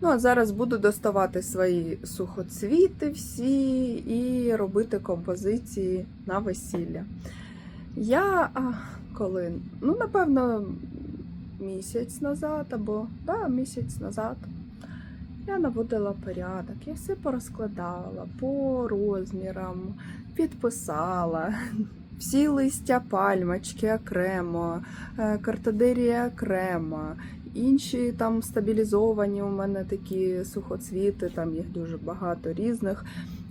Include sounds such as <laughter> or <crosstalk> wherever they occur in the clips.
Ну, а зараз буду доставати свої сухоцвіти всі і робити композиції на весілля. Я а, коли, ну, напевно, місяць назад або да, місяць назад я наводила порядок, я все порозкладала по розмірам, підписала. <laughs> Всі листя пальмочки окремо, е, картодерія окремо, інші там стабілізовані у мене такі сухоцвіти, там їх дуже багато різних.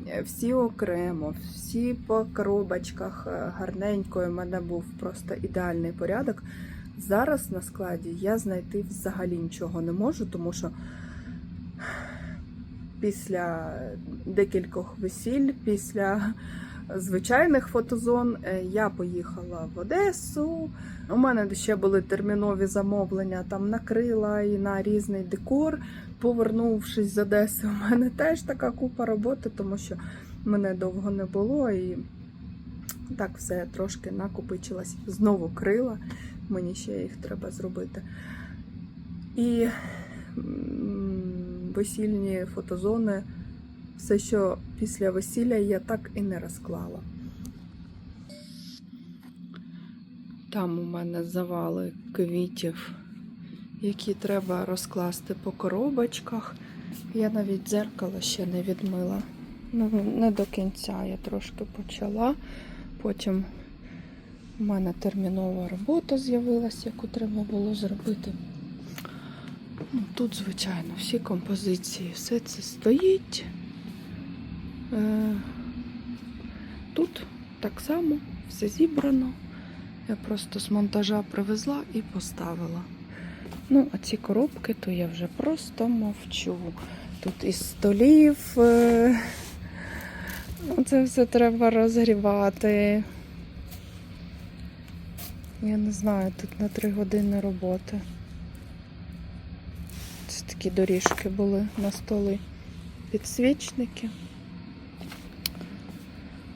Е, Всі окремо, всі по коробочках е, гарненько. У мене був просто ідеальний порядок. Зараз на складі я знайти взагалі нічого не можу, тому що після декількох весіль, після звичайних фотозон е, я поїхала в Одесу. У мене ще були термінові замовлення, там накрила і на різний декор. Повернувшись з Одеси, у мене теж така купа роботи, тому що мене довго не було і так все трошки накопичилось. Знову крила, мені ще їх треба зробити. І весільні фотозони, все, що після весілля я так і не розклала. Там у мене завали квітів, які треба розкласти по коробочках. Я навіть дзеркало ще не відмила. Ну, не до кінця я трошки почала. Потім у мене термінова робота з'явилася, яку треба було зробити. Ну, тут, звичайно, всі композиції, все це стоїть. Е, Тут так само все зібрано. Я просто з монтажа привезла і поставила. Ну, а ці коробки, то я вже просто мовчу. Тут із столів. е, Це все треба розгрівати. Я не знаю, тут на три години роботи. Це такі доріжки були на столи. Підсвічники.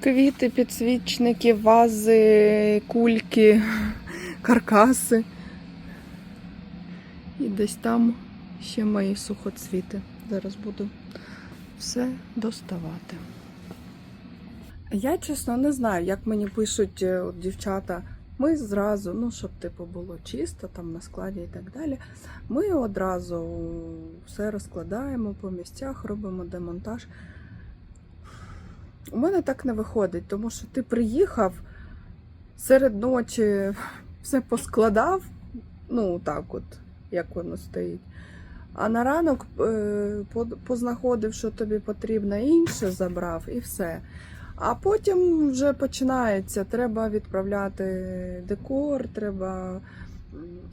Квіти, підсвічники, вази, кульки, <laughs> каркаси. І десь там ще мої сухоцвіти. Зараз буду все доставати. Я чесно не знаю, як мені пишуть е, от, дівчата. Ми зразу, ну, щоб типу було чисто там на складі і так далі. Ми одразу все розкладаємо по місцях, робимо демонтаж. У мене так не виходить, тому що ти приїхав серед ночі, все поскладав, ну так от, як воно стоїть. А на ранок е, познаходив, що тобі потрібно, інше забрав і все. А потім вже починається. Треба відправляти декор, треба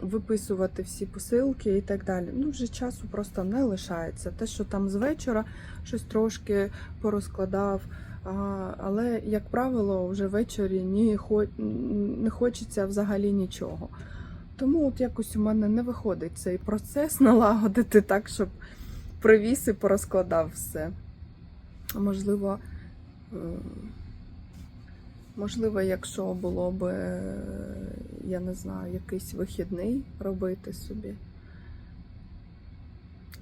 виписувати всі посилки і так далі. Ну, вже часу просто не лишається. Те, що там з вечора щось трошки порозкладав. Але, як правило, вже ввечері не хочеться взагалі нічого. Тому от якось у мене не виходить цей процес <laughs> налагодити так, щоб привіз і порозкладав все. Можливо, е, можливо, якщо було б, я не знаю, якийсь вихідний робити собі.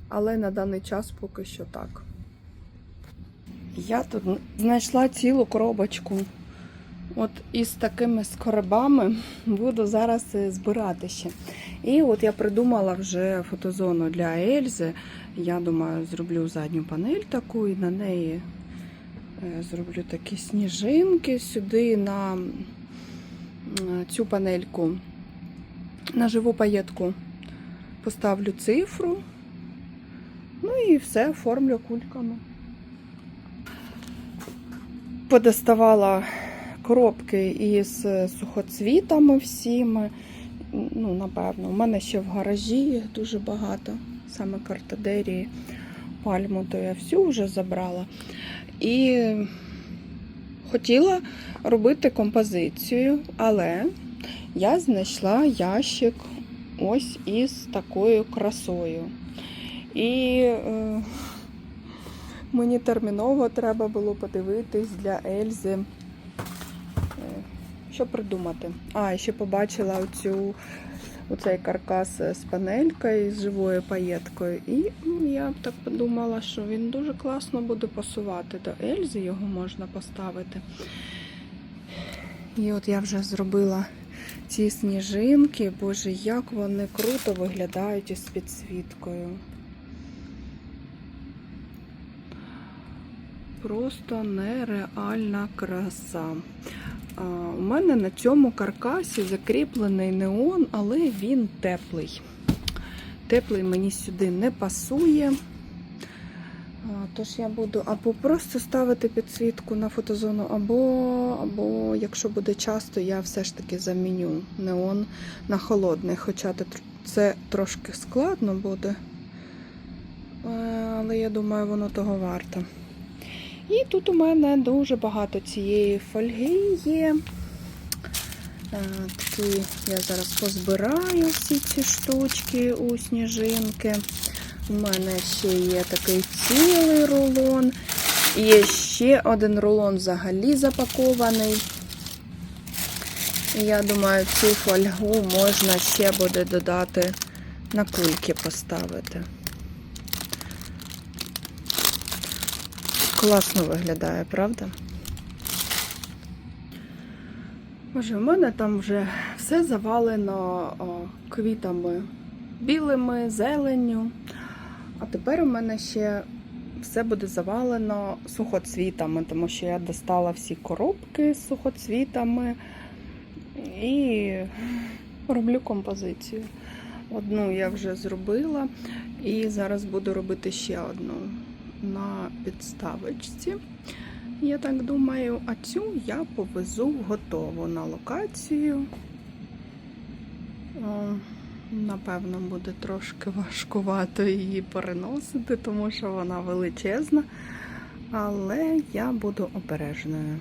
Але на даний час поки що так. Я тут знайшла цілу коробочку. От із такими скоробами буду зараз е, збирати ще. І от я придумала вже фотозону для Ельзи. Я думаю, зроблю задню панель таку і на неї е, зроблю такі сніжинки сюди на цю панельку, на живу паєтку поставлю цифру. Ну і все оформлю кульками. Подоставала коробки із сухоцвітами всіми. Ну, напевно, у мене ще в гаражі їх дуже багато, саме картадерії, пальму, то я всю вже забрала. І хотіла робити композицію, але я знайшла ящик ось із такою красою. І е, мені терміново треба було подивитись для Ельзи. е, Що придумати? А, ще побачила оцю оцей каркас з панелькою, з живою паєткою. І ну, я б так подумала, що він дуже класно буде пасувати до Ельзи, його можна поставити. І от я вже зробила ці сніжинки. Боже, як вони круто виглядають із підсвіткою. Просто нереальна краса. У мене на цьому каркасі закріплений неон, але він теплий. Теплий мені сюди не пасує. Тож я буду або просто ставити підсвітку на фотозону, або, або якщо буде часто, я все ж таки заміню неон на холодний. Хоча це трошки складно буде. Е, Але я думаю, воно того варто. І тут у мене дуже багато цієї фольги є. Е, Такі я зараз позбираю всі ці штучки у сніжинки. У мене ще є такий цілий рулон. І ще один рулон взагалі запакований. Я думаю, цю фольгу можна ще буде додати на кульки поставити. Класно виглядає, правда? Боже, у мене там вже все завалено квітами білими, зеленню. А тепер у мене ще все буде завалено сухоцвітами, тому що я достала всі коробки з сухоцвітами і роблю композицію. Одну я вже зробила, і зараз буду робити ще одну на підставочці. Я так думаю, а цю я повезу готову на локацію. Напевно, буде трошки важкувато її переносити, тому що вона величезна. Але я буду обережною.